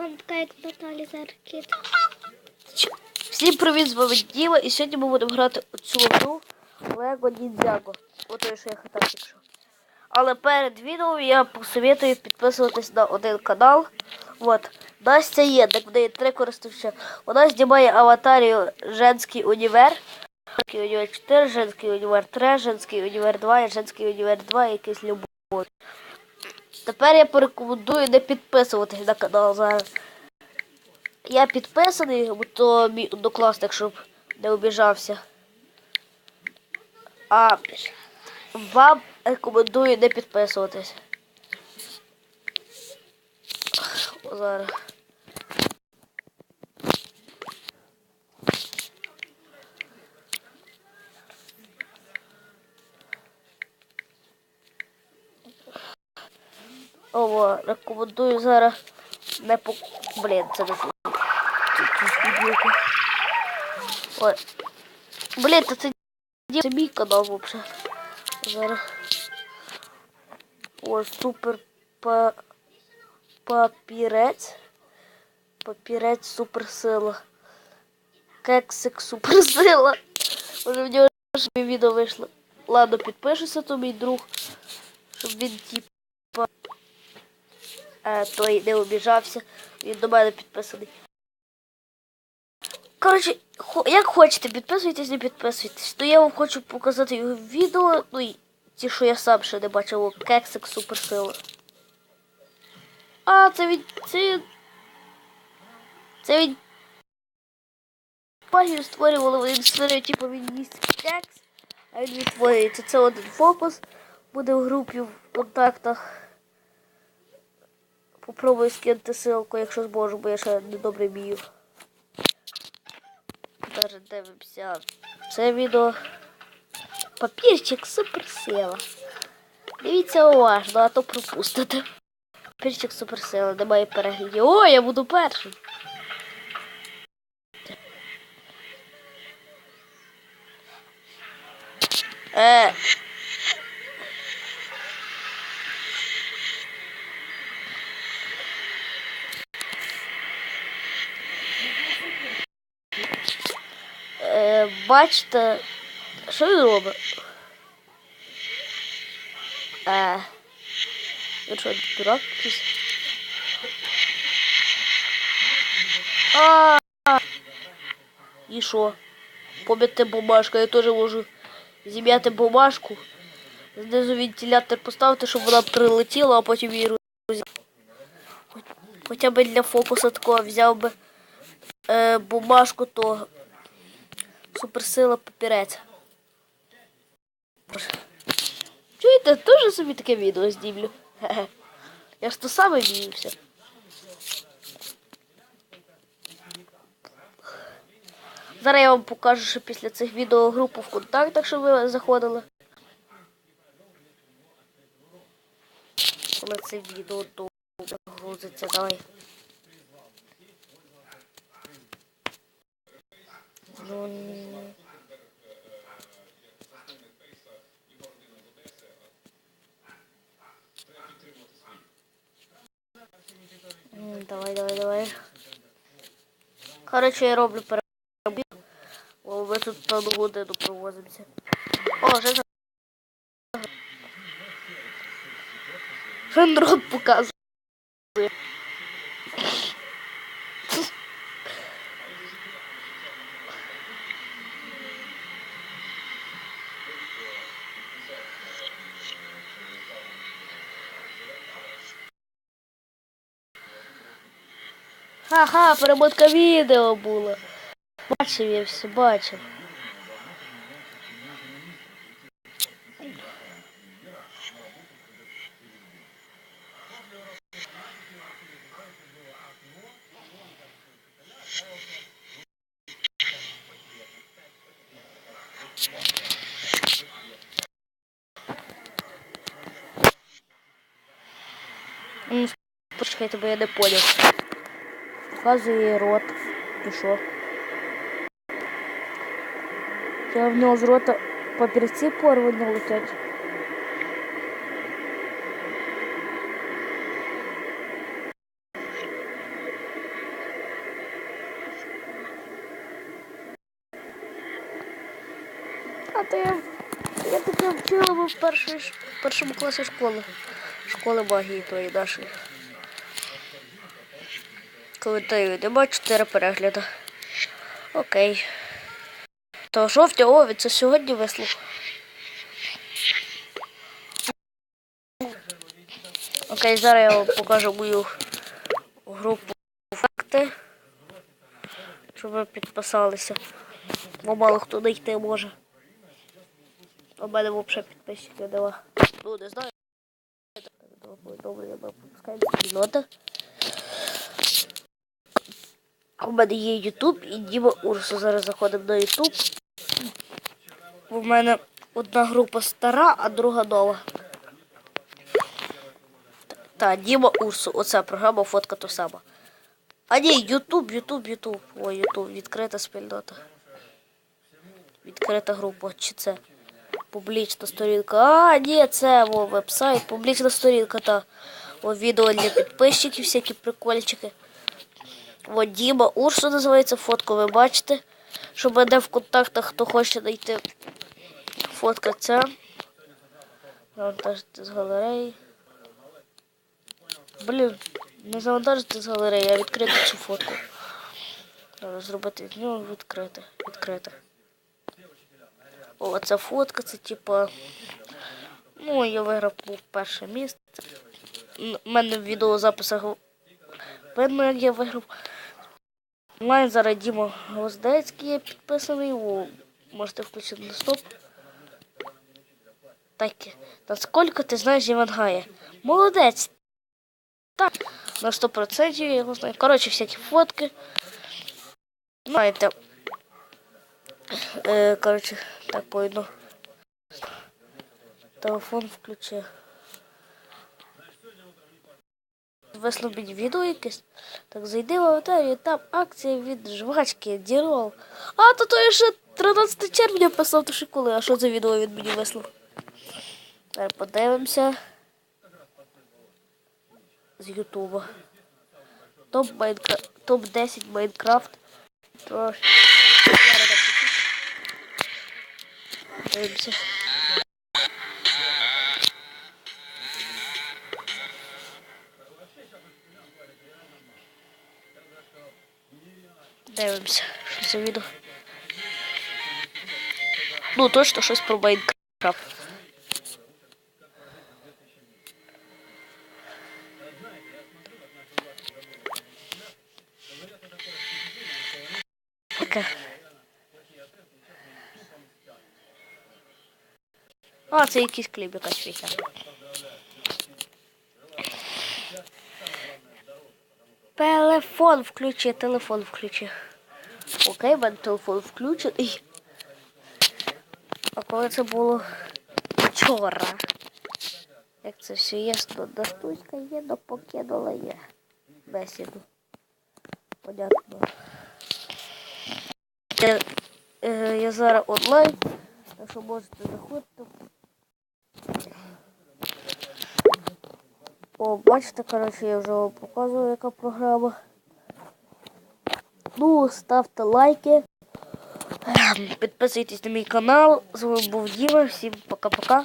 Мама така як Наталі Заркіт. Всім привіт, з вами Діма, і сьогодні ми будемо грати цю гру Lego Ninjago. Ото що я хотів якщо. Але перед відео я посоветую підписуватись на один канал. От. Настя є, так в неї три користувача. Вона знімає аватарію Женський універ. Женський універ 4, Женський універ 3, Женський універ 2 і Женський універ 2 і якийсь любов. Тепер я порекомендую не підписуватись на канал зараз. Я підписаний, бо то мій однокласник, щоб не обіжався. А вам рекомендую не підписуватись. Зараз. О, рекомендую зараз не по... Блін, це не. Ой. Блін, це це мій канал вообще. Зараз. О, супер па... папірець. Папірець суперсила. Кексик суперсила. Може в нього ж відео вийшло. Ладно, підпишуся, то мій друг. Щоб він е, той не обіжався. Він до мене підписаний. Коротше, як хочете, підписуйтесь, не підписуйтесь. То я вам хочу показати його відео, ну і ті, що я сам ще не бачив, кексик суперсила. А, це він. Це. Це він. Пагію створювали, він створює, типу, він їсть кекс, а він відтворюється. Це один фокус. Буде в групі в контактах. Попробую скинути ссылку, якщо зможу, бо я ще не добре вмію. Даже дивимося це відео. Папірчик суперсила. Дивіться уважно, а то пропустите. Папірчик суперсила, немає переглядів. О, я буду першим. Е. Е, бачите, що він робить? Е, він що, дурак якийсь? А, і що? Пом'яти бумажка, я теж можу зім'яти бумажку. Знизу вентилятор поставити, щоб вона прилетіла, а потім її роз... Хоча б для фокусу такого взяв би е, бумажку того. Суперсила папірець. Чуєте, теж собі таке відео знімлю. Хе-хе. Я ж то саме вміюся. Зараз я вам покажу, що після цих відео групу в контактах, щоб ви заходили. Коли це відео то грузиться, давай. Ну, н- М, Давай, давай, давай. Коротше, я роблю перебіг. О, ми тут одну годину провозимося. О, вже за... Вже показує. Ха-ха, перемотка відео була. Бачив я все, бачив. Почекайте, бо я не поняв показує рот. Пішов. Це в нього з рота папірці порвані летять. А то я, я таке вчила в першому класі школи. Школи магії тої Даші. Коментарю нема 4 перегляди. Окей. То жовтня ові, це сьогодні вислух. Окей, зараз я вам покажу мою групу факти. Щоб ви підписалися. Бо мало хто знайти може. У мене взагалі підписчиків нема. Ну, не знаю. Добре, я пропускаю спільнота. У мене є YouTube і Діма Урсу. Зараз заходимо на YouTube. У мене одна група стара, а друга нова. Та, Діма Урсу. Оця програма фотка то сама. А ні, Ютуб, Ютуб, Ютуб. Ой, Ютуб, відкрита спільнота. Відкрита група. Чи це публічна сторінка? А, ні, це веб-сайт, публічна сторінка та о, відео для підписчиків, всякі прикольчики. О, Діма Урсу називається фотку, ви бачите. Що мене в контактах, хто хоче знайти фотка ця. Завантажити з галереї. Блін, не завантажити з галереї, а відкрити цю фотку. Треба зробити з нього відкрити. Відкрити. О, ця фотка, це типа. Ну, я виграв перше місце. У мене в відеозаписах видно, як я виграв. Мене зараз Діма Гвоздецький є підписаний. О, можете включити на стоп. Так, наскільки ти знаєш Івангая? Молодець! Так, на 100% я його знаю. Коротше, всякі фотки. Знаєте. Е, коротше, так пойду. Телефон включи. Висло мені відео якесь. Так зайди в аватарію, там акція від жвачки, дірол. А, то то я ще 13 червня писав то ще коли. А що за відео він мені вислав? Зараз подивимося. З Ютуба. Топ Майнкра... Топ 10 Майнкрафт. Трошки. Дивимося. Дивимося, що за відео. Ну, точно щось про Майнкрафт. Таке. А, це якийсь кліп, якась. Телефон включи, телефон включи. Окей, в мене телефон включений. А коли це було вчора? Як це все ясно, Настуська є, но покинула є. Бесіду. Понятно. Я, е, я зараз онлайн, так що можете заходити. О, бачите, коротше, я вже вам показую, яка програма. Ну, ставте лайки. Підписуйтесь на мій канал. З вами був Діма. Всім пока-пока.